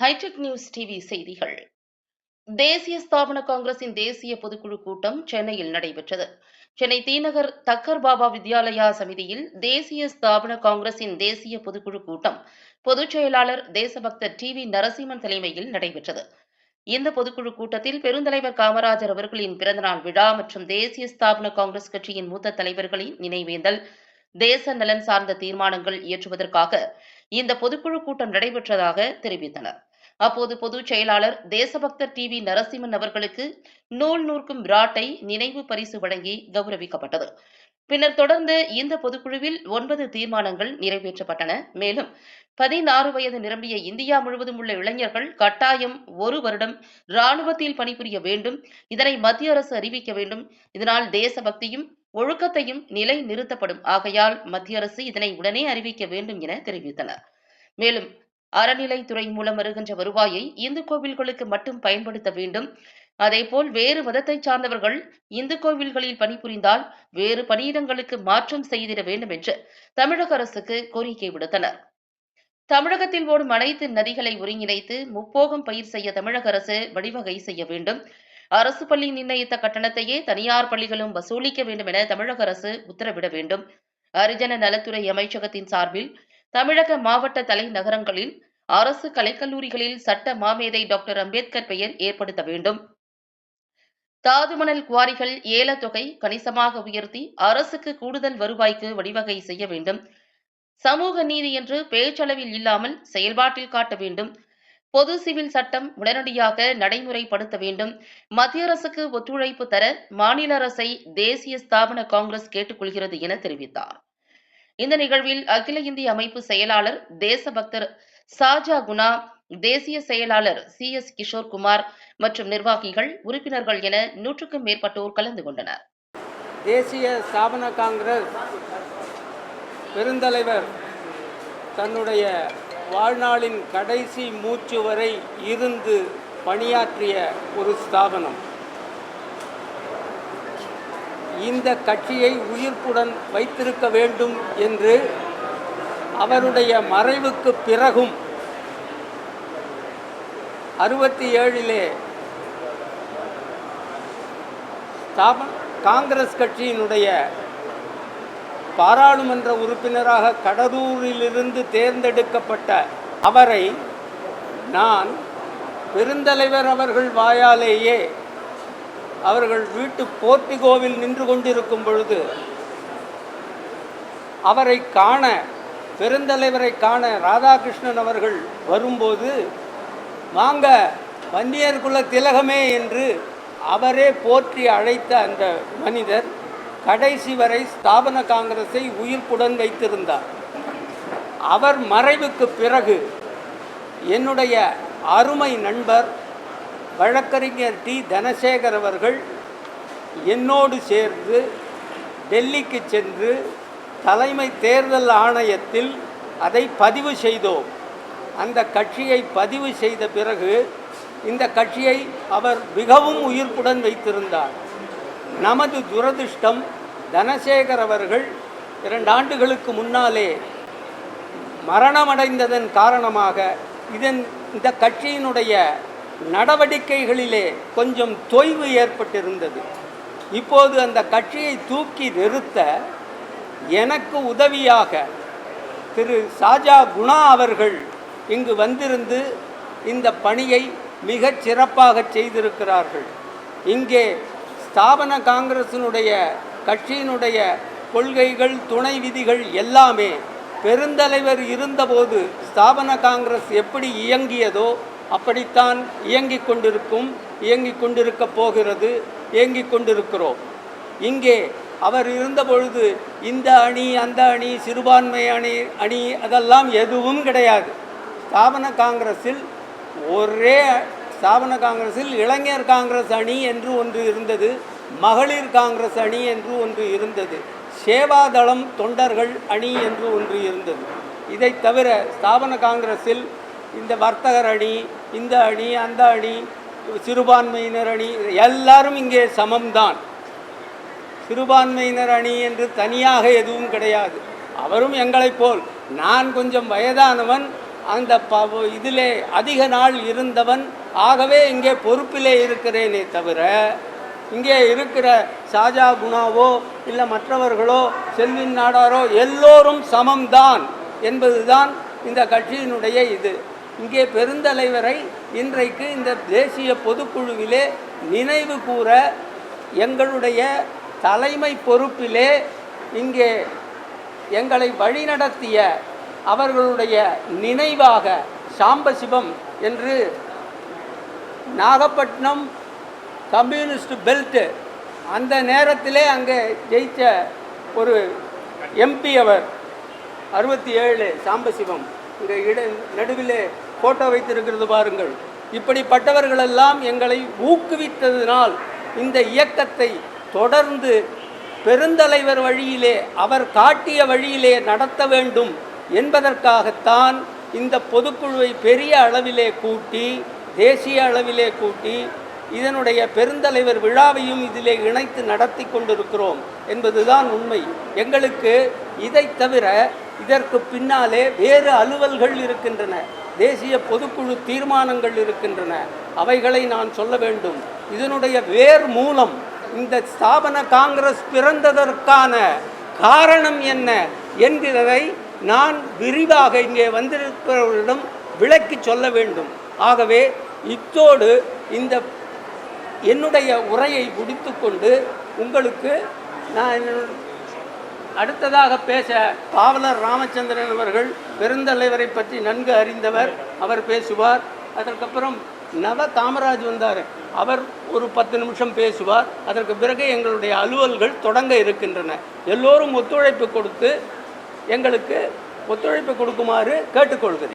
Hitech news TV செய்திகள். தேசிய ஸ்தாபன காங்கிரசின் தேசிய பொதுக்குழு கூட்டம் சென்னையில் நடைபெற்றது. சென்னை தீநகர் தக்கர் பாபா வித்யாலயா சமிதியில் தேசிய ஸ்தாபன காங்கிரசின் தேசிய பொதுக்குழு கூட்டம் பொதுச் செயலாளர் தேசபக்தர் டி வி நரசிம்மன் தலைமையில் நடைபெற்றது. இந்த பொதுக்குழு கூட்டத்தில் பெருந்தலைவர் காமராஜர் அவர்களின் பிறந்தநாள் விழா மற்றும் தேசிய ஸ்தாபன காங்கிரஸ் கட்சியின் மூத்த தலைவர்களின் நினைவேந்தல் தேச நலன் சார்ந்த தீர்மானங்கள் இயற்றுவதற்காக இந்த பொதுக்குழு கூட்டம் நடைபெற்றதாக தெரிவித்தனர். அப்போது பொதுச் செயலாளர் தேசபக்தர் டி வி நரசிம்மன் அவர்களுக்கு நூல் நூற்கும் விராட்டை நினைவு பரிசு வழங்கி கௌரவிக்கப்பட்டது. பின்னர் தொடர்ந்து இந்த பொதுக்குழுவில் ஒன்பது தீர்மானங்கள் நிறைவேற்றப்பட்டன. மேலும் பதினாறு வயது நிரம்பிய இந்தியா முழுவதும் உள்ள இளைஞர்கள் கட்டாயம் ஒரு வருடம் ராணுவத்தில் பணிபுரிய வேண்டும். இதனை மத்திய அரசு அறிவிக்க வேண்டும். இதனால் தேசபக்தியும் ஒழுக்கத்தையும் நிலை நிறுத்தப்படும் ஆகையால் மத்திய அரசு இதனை உடனே அறிவிக்க வேண்டும் என தெரிவித்தனர். மேலும் அறநிலைத்துறை மூலம் வருகின்ற வருவாயை இந்து கோவில்களுக்கு மட்டும் பயன்படுத்த வேண்டும். அதேபோல் வேறு மதத்தைச் சார்ந்தவர்கள் இந்து கோவில்களில் பணிபுரிந்தால் வேறு பணியிடங்களுக்கு மாற்றம் செய்திட வேண்டும் என்று தமிழக அரசுக்கு கோரிக்கை விடுத்தனர். தமிழகத்தில் ஓடும் அனைத்து நதிகளை ஒருங்கிணைத்து முப்போகம் பயிர் செய்ய தமிழக அரசு வழிவகை செய்ய வேண்டும். அரசு பள்ளி நிர்ணயித்த கட்டணத்தையே தனியார் பள்ளிகளும் வசூலிக்க வேண்டும் என தமிழக அரசு உத்தரவிட வேண்டும். ஹரிஜன நலத்துறை அமைச்சகத்தின் சார்பில் தமிழக மாவட்ட தலைநகரங்களில் அரசு கலைக்கல்லூரிகளில் சட்ட மாமேதை டாக்டர் அம்பேத்கர் பெயர் ஏற்படுத்த வேண்டும். தாதுமணல் குவாரிகள் ஏலத்தொகை கணிசமாக உயர்த்தி அரசுக்கு கூடுதல் வருவாய்க்கு வழிவகை செய்ய வேண்டும். சமூக நீதி என்று பேச்சளவில் இல்லாமல் செயல்பாட்டில் காட்ட வேண்டும். பொது சிவில் சட்டம் உடனடியாக நடைமுறைப்படுத்த வேண்டும். மத்திய அரசுக்கு ஒத்துழைப்பு தர மாநில அரசை தேசிய ஸ்தாபன காங்கிரஸ் கேட்டுக்கொள்கிறது என தெரிவித்தார். இந்த நிகழ்வில் அகில இந்திய அமைப்பு செயலாளர் தேசபக்தர் சாஜா குணா தேசிய செயலாளர் சி எஸ் கிஷோர்குமார் மற்றும் நிர்வாகிகள் உறுப்பினர்கள் என நூற்றுக்கும் மேற்பட்டோர் கலந்து கொண்டனர். தேசிய ஸ்தாபன காங்கிரஸ் பெருந்தலைவர் தன்னுடைய வாழ்நாளின் கடைசி மூச்சு வரை இருந்து பணியாற்றிய ஒரு ஸ்தாபனம். இந்த கட்சியை உயிர்ப்புடன் வைத்திருக்க வேண்டும் என்று அவருடைய மறைவுக்கு பிறகும் அறுபத்தி ஏழிலே ஸ்தாப காங்கிரஸ் கட்சியினுடைய பாராளுமன்ற உறுப்பினராக கடலூரிலிருந்து தேர்ந்தெடுக்கப்பட்ட அவரை நான் பெருந்தலைவர் அவர்கள் வாயாலேயே அவர்கள் வீட்டு போர்த்திகோவில் நின்று கொண்டிருக்கும் பொழுது அவரை காண பெருந்தலைவரை காண ராதாகிருஷ்ணன் அவர்கள் வரும்போது வாங்க வன்னியர்குல திலகமே என்று அவரே போற்றி அழைத்த அந்த மனிதர் கடைசி வரை ஸ்தாபன காங்கிரஸை உயிர்ப்புடன் வைத்திருந்தார். அவர் மறைவுக்கு பிறகு என்னுடைய அருமை நண்பர் வழக்கறிஞர் டி. தனசேகர் அவர்கள் என்னோடு சேர்ந்து டெல்லிக்கு சென்று தலைமை தேர்தல் ஆணையத்தில் அதை பதிவு செய்தோம். அந்த கட்சியை பதிவு செய்த பிறகு இந்த கட்சியை அவர் மிகவும் உயிர்ப்புடன் வைத்திருந்தார். நமது துரதிர்ஷ்டம் தனசேகர் அவர்கள் இரண்டு ஆண்டுகளுக்கு முன்னாலே மரணமடைந்ததன் காரணமாக இதன் இந்த கட்சியினுடைய நடவடிக்கைகளிலே கொஞ்சம் தொய்வு ஏற்பட்டிருந்தது. இப்போது அந்த கட்சியை தூக்கி நிறுத்த எனக்கு உதவியாக திரு சாஜா குணா அவர்கள் இங்கு வந்திருந்து இந்த பணியை மிகச் சிறப்பாக செய்திருக்கிறார்கள். இங்கே ஸ்தாபன காங்கிரசினுடைய கட்சியினுடைய கொள்கைகள் துணை விதிகள் எல்லாமே பெருந்தலைவர் இருந்தபோது ஸ்தாபன காங்கிரஸ் எப்படி இயங்கியதோ அப்படித்தான் இயங்கிக் கொண்டிருக்கும் இயங்கிக் கொண்டிருக்க போகிறது இயங்கிக் கொண்டிருக்கிறோம். இங்கே அவர் இருந்தபொழுது இந்த அணி அந்த அணி சிறுபான்மை அணி அணி அதெல்லாம் எதுவும் கிடையாது. ஸ்தாபன காங்கிரஸில் ஒரே ஸ்தாபன காங்கிரஸில் இளைஞர் காங்கிரஸ் அணி என்று ஒன்று இருந்தது மகளிர் காங்கிரஸ் அணி என்று ஒன்று இருந்தது சேவாதளம் தொண்டர்கள் அணி என்று ஒன்று இருந்தது. இதை தவிர ஸ்தாபன காங்கிரஸில் இந்த வர்த்தகர் அணி இந்த அணி அந்த அணி சிறுபான்மையினர் அணி எல்லாரும் இங்கே சமம்தான். சிறுபான்மையினர் அணி என்று தனியாக எதுவும் கிடையாது. அவரும் எங்களைப் போல் நான் கொஞ்சம் வயதானவன் அந்த ப இதிலே அதிக நாள் இருந்தவன் ஆகவே இங்கே பொறுப்பிலே இருக்கிறேனே தவிர இங்கே இருக்கிற சாஜா குணாவோ இல்லை மற்றவர்களோ செல்வின் நாடாரோ எல்லோரும் சமம்தான் என்பதுதான் இந்த கட்சியினுடைய இது. இங்கே பெருந்தலைவரை இன்றைக்கு இந்த தேசிய பொதுக்குழுவிலே நினைவு கூற எங்களுடைய தலைமை பொறுப்பிலே இங்கே எங்களை வழிநடத்திய அவர்களுடைய நினைவாக சாம்பசிவம் என்று நாகப்பட்டினம் கம்யூனிஸ்ட் பெல்ட்டு அந்த நேரத்திலே அங்கே ஜெயித்த ஒரு எம்பி அவர் அறுபத்தி ஏழு சாம்பசிவம். இங்கே இட நடுவிலே ஃபோட்டோ வைத்திருக்கிறது பாருங்கள். இப்படிப்பட்டவர்களெல்லாம் எங்களை ஊக்குவித்ததினால் இந்த இயக்கத்தை தொடர்ந்து பெருந்தலைவர் வழியிலே அவர் காட்டிய வழியிலே நடத்த வேண்டும் என்பதற்காகத்தான் இந்த பொதுக்குழுவை பெரிய அளவிலே கூட்டி தேசிய அளவிலே கூட்டி இதனுடைய பெருந்தலைவர் விழாவையும் இதிலே இணைத்து நடத்தி கொண்டிருக்கிறோம் என்பதுதான் உண்மை. எங்களுக்கு இதை தவிர இதற்கு பின்னாலே வேறு அலுவல்கள் இருக்கின்றன தேசிய பொதுக்குழு தீர்மானங்கள் இருக்கின்றன. அவைகளை நான் சொல்ல வேண்டும். இதனுடைய வேர் மூலம் இந்த ஸ்தாபன காங்கிரஸ் பிறந்ததற்கான காரணம் என்ன என்கிறதை நான் விரிவாக இங்கே வந்திருப்பவர்களிடம் விளக்கி சொல்ல வேண்டும். ஆகவே இத்தோடு இந்த என்னுடைய உரையை முடித்துக்கொண்டு உங்களுக்கு நான் அடுத்ததாக பேச பாவலர் ராமச்சந்திரன் அவர்கள் பெருந்தலைவரை பற்றி நன்கு அறிந்தவர். அவர் பேசுவார். அதற்கப்புறம் நவ காமராஜ் வந்தார். அவர் ஒரு பத்து நிமிஷம் பேசுவார். அதற்கு பிறகு எங்களுடைய அலுவல்கள் தொடங்க இருக்கின்றன. எல்லோரும் ஒத்துழைப்பு கொடுத்து எங்களுக்கு ஒத்துழைப்பு கொடுக்குமாறு கேட்டுக்கொள்கிறேன்.